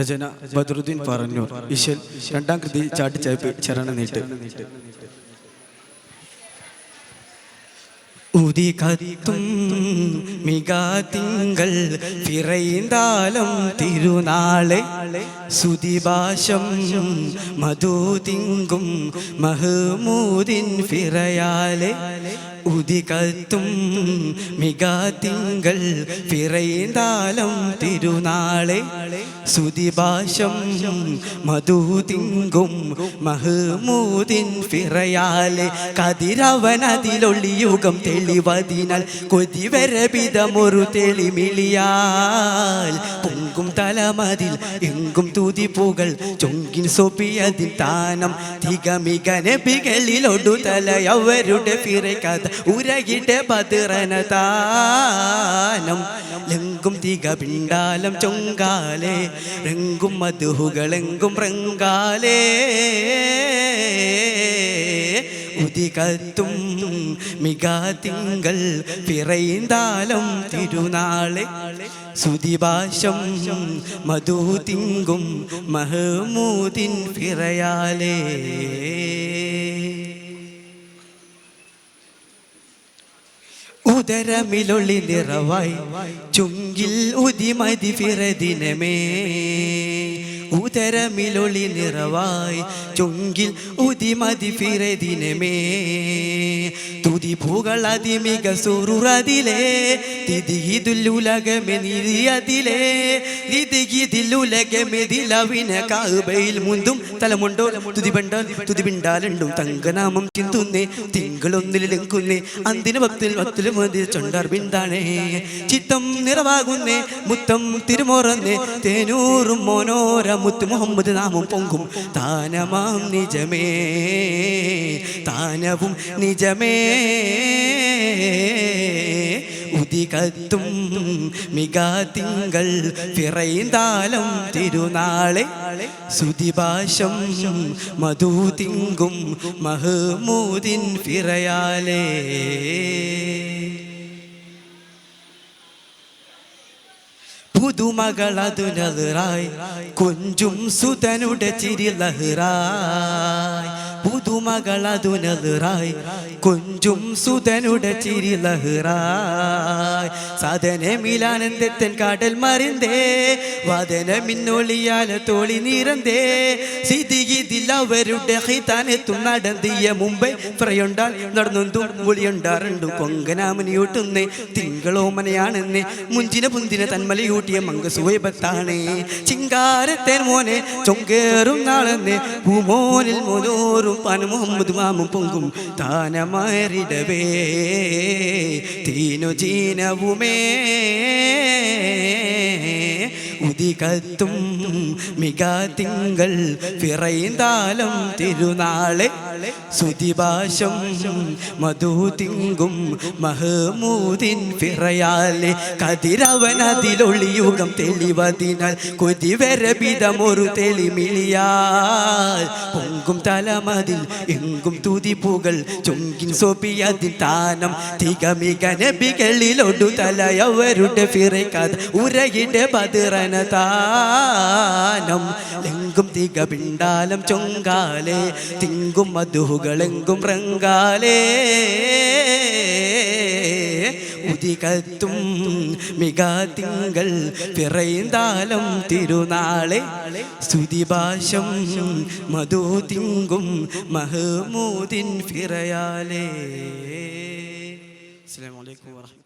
രചന ബദറുദ്ദീൻ പറന്നൂർ. ഇശൽ രണ്ടാം കൃതി ചാട്ടിച്ചയപ്പ് ചരണ നീട്ട്. ഉതി കത്തും മികാതിങ്കൾ പിറൈന്താലം തിരുനാളെ. സുതിഭാഷം മധുതിങ്കും മഹമൂദിൻ ഫിറയാലെ ഉദികത്തും മികാതിങ്കൾ പിറൈന്താലം തിരുനാളെ സുതിഭാഷം മധുതിങ്കും മഹമൂദിൻ പിറയാലെ കതിരവനതിലൊളിയുഗം തെളിവതിനാൽ കൊതിവരപിതമൊരു തെളിമിളിയാൽ പൊങ്കും തലമതിൽ എങ്കും തുതിപ്പുകൾ ചൊങ്കിൻ സൊപ്പിയതിൽ താനം തികമികനെ നബികളിലൊടു തലയവരുടെ ഫിറക്കഥ ഉരകിടെ ബദിറന താനം. ലെങ്കും തിക പിണ്ടാലം ചൊങ്കാലേ. റെങ്കും മധുഹുകളെങ്കും റങ്കാലേ ഉദികത്തും മികാതിങ്കൾ പിറൈന്താലം തിരുനാളെ. സുതിഭാഷം മധു തിങ്കും മഹമൂദിൻ പിറയാലേ. ഉദരമിലൊളി നിറവായി ചുങ്കിൽ ഉദിമതി ഫിറദിനമേ. ഉദരമിലൊളി നിറവായി ചുങ്കിൽ ഉദിമതി ഫിറദിനമേ. തുതി പൂകൾ അതിമിക സുറുറതിലേ തിതിയിതിലുലകമെ ദിലവിന കാബയിൽ മുന്തും തലമുണ്ടോ? തുതി തുതിപിണ്ടാലുണ്ടും തുതി പിണ്ടാലുണ്ടും? തങ്കനാമം ചിന്തുന്നേ തിങ്കളൊന്നിൽ ലംഘുന്നേ അന്തിന ഭക്തിൽ ഭക്തിൽ മതി ചൊണ്ടർ ബിന്ദാണേ ചിത്തം നിറവാകുന്നേ മുത്തം തിരുമോറന്നേ തേനൂറും മോനോര മുത്ത് മുഹമ്മദ് നാമം പൊങ്കും താനമാം നിജമേ താനവും നിജമേ. ഉദികത്തും മികാതിങ്കൾ പിറൈന്താലം തിരുനാളെ സുതിഭാഷം മധുതിങ്കും മഹമൂദിൻ പിറയാലേ. പുതുമകളതു നഹറായി കൊഞ്ചും സുതനുടെ ചിരി ലഹറായി. പുതുമകളതു നഹറായി കൊഞ്ചും സുതനുടെ ചിരി ലഹറായി സാധനമിലാനന്ദത്തൻ കാടൽ മറിന്തേ വദന മിന്നൊളിയാല തോളി നിറന്തേ സിതികിതിൽ അവരുടെ ഹിതാനെത്തും നടന്തിയ മുമ്പേ ഫ്രയുണ്ടാൽ നടന്നൊന്തും ഒളിയുണ്ടാറുണ്ടു. കൊങ്കനാമനിയൂട്ടുന്നേ തിങ്കളോമനയാണെന്ന്. മുഞ്ചിന പുന്തിന തന്മലയൂട്ടിയ മങ്കസുവൈബത്താണേ ചിങ്കാരത്തേൻ മോനെ ചൊങ്കേറും നാളെന്ന്. പൂമോനിൽ മോനോറും പന മുഹമ്മദ് മാമും പൊങ്കും താനമാരിടവേ തീനു ജീനവുമേ. ഉദികത്തും മികാതിങ്കൾ പിറൈന്താലം തിരുനാളെ സുതിഭാഷം മധുതിങ്കും മഹമൂദിൻ പിറയാലെ കതിരവനതിലൊളിയുഗം തെളിവതിനാൽ കൊതിവരപിതമൊരു തെളിമിളിയാൽ. പൊങ്കും തലമതിൽ എങ്കും തുതിപ്പുകൾ ചൊങ്കിൻ സൊപ്പിയതിൻ താനം തികമിക തലയവരുടെ ഉരകിടെ ബദിറന താനം എങ്കും തിക പിണ്ടാലം ചൊങ്കാലേ തിങ്കും മധുഹുകളെങ്കും റങ്കാലേ ഉദികത്തും മികാതിങ്കൾ പിറൈന്താലം തിരുനാളെ. സ്തുതിഭാഷം മധുതിങ്കും മഹമൂദിൻ ഫിറയാലേ. അസ്സലാമു അലൈക്കും വറഹ്മത്തുള്ളാഹി